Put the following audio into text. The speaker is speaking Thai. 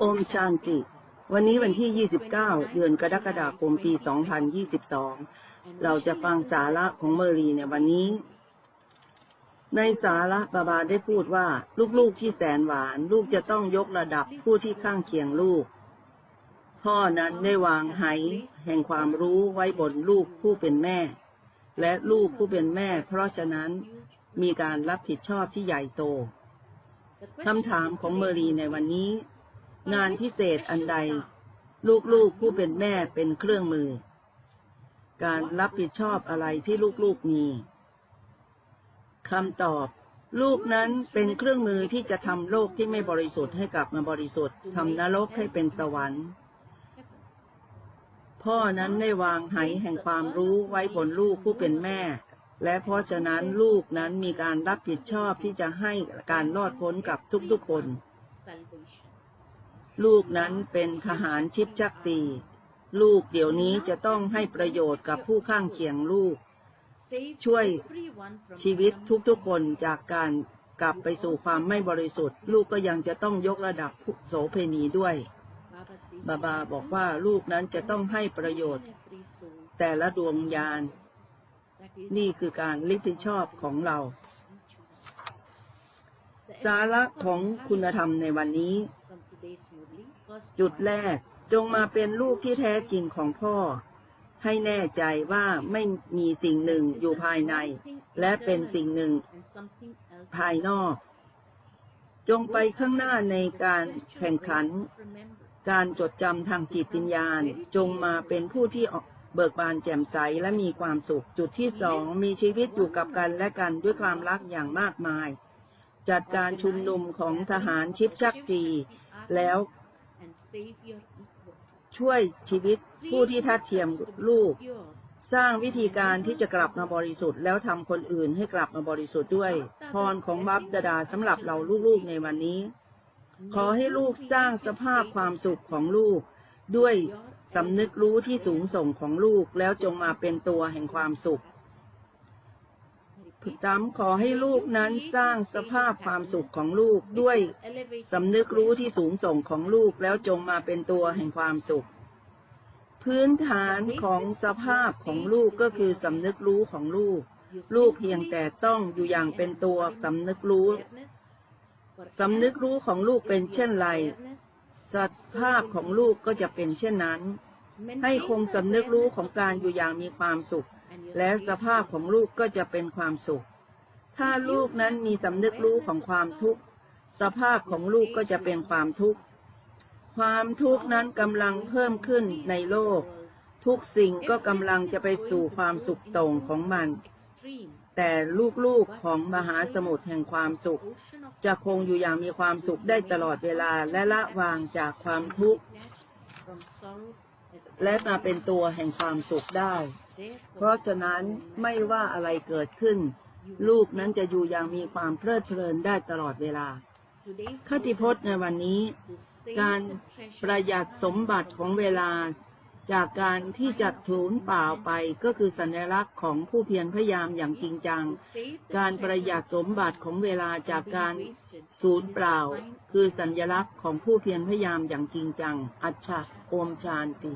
โอมชานติ วันนี้วันที่ 29 เดือนกรกฎาคมปี 2022 เราจะฟังสาระของเมอรีในวันนี้ ในสาระบาบาได้พูดว่า ลูกๆที่แสนหวาน ลูกจะต้องยกระดับผู้ที่ข้างเคียงลูก พ่อนั้นได้วางไหแห่งความรู้ไว้บนลูกผู้เป็นแม่ และลูกผู้เป็นแม่ เพราะฉะนั้นมีการรับผิดชอบที่ใหญ่โตคำถามของเมอรีในวันนี้ งานพิเศษอันใด ลูกๆผู้เป็นแม่เป็นเครื่องมือ การรับผิดชอบอะไรที่ลูกๆมีคำตอบ ลูกนั้นเป็นเครื่องมือที่จะทำโลกที่ไม่บริสุทธิ์ให้กลับมาบริสุทธิ์ทำนรกให้เป็นสวรรค์ พ่อนั้นได้วางไหแห่งความรู้ไว้บนลูกผู้เป็นแม่ และเพราะฉะนั้นลูกนั้นมีการรับผิดชอบที่จะให้การรอดพ้นกับทุกๆคน ลูกนั้นเป็นทหารชิปชักตีลูกเดี๋ยวนี้จะต้องให้ประโยชน์กับผู้ข้างเคียงลูก ช่วยชีวิตทุกๆคนจากการกลับไปสู่ความไม่บริสุทธิ์ ลูกก็ยังจะต้องยกระดับโสเพณีด้วย บาบาบอกว่าลูกนั้นจะต้องให้ประโยชน์ แต่ละดวงญาณนี่คือการรับผิดชอบของเรา สาระของคุณธรรมในวันนี้ จุดแรกจงมาเป็นลูกที่แท้จริงของพ่อ ให้แน่ใจว่าไม่มีสิ่งหนึ่งอยู่ภายใน และเป็นสิ่งหนึ่งภายนอก จงไปข้างหน้าในการแข่งขัน การจดจำทางจิตวิญญาณ จงมาเป็นผู้ที่เบิกบานแจ่มใสและมีความสุข จุดที่สองมีชีวิตอยู่กับกันและกันด้วยความรักอย่างมากมาย จัดการชุมนุมของทหารชิปชักตี แล้ว ช่วยชีวิตผู้ที่ทัดเทียมลูก สร้างวิธีการที่จะกลับมาบริสุทธิ์แล้วทำคนอื่นให้กลับมาบริสุทธิ์ด้วย พรของบัพดาดาสำหรับเราลูกๆในวันนี้ ขอให้ลูกสร้างสภาพความสุขของลูก ด้วยสำนึกรู้ที่สูงส่งของลูกแล้วจงมาเป็นตัวแห่งความสุข ย้ำขอให้ลูกนั้นสร้างสภาพความสุขของลูกด้วยสำนึกรู้ที่สูงส่งของลูกแล้วจงมาเป็นตัวแห่งความสุข พื้นฐานของสภาพของลูกก็คือสำนึกรู้ของลูก ลูกเพียงแต่ต้องอยู่อย่างเป็นตัวสำนึกรู้สำนึกรู้ของลูกเป็นเช่นไรสภาพของลูกก็จะเป็นเช่นนั้น ให้คงสำนึกรู้ของการอยู่อย่างมีความสุข และสภาพของลูกก็จะเป็นความสุข ถ้าลูกนั้นมีสำนึกรู้ของความทุกข์ สภาพของลูกก็จะเป็นความทุกข์ ความทุกข์นั้นกำลังเพิ่มขึ้นในโลก ทุกสิ่งก็กำลังจะไปสู่ความสุขตรงของมัน แต่ลูกๆของมหาสมุทรแห่งความสุข จะคงอยู่อย่างมีความสุขได้ตลอดเวลาและละวางจากความทุกข์ และมาเป็นตัวแห่งความสุขได้ เพราะฉะนั้นไม่ว่าอะไรเกิดขึ้น ลูกนั้นจะอยู่อย่างมีความเพลิดเพลินได้ตลอดเวลาคติพจน์ในวันนี้ การประหยัดสมบัติของเวลา จากการที่จัดถูนเปล่าไปก็คือสัญลักษณ์ของผู้เพียรพยายามอย่างจริงจัง การประหยัดสมบัติของเวลาจากการสูญเปล่า คือสัญลักษณ์ของผู้เพียรพยายามอย่างจริงจัง อัจฉริโอมชานติ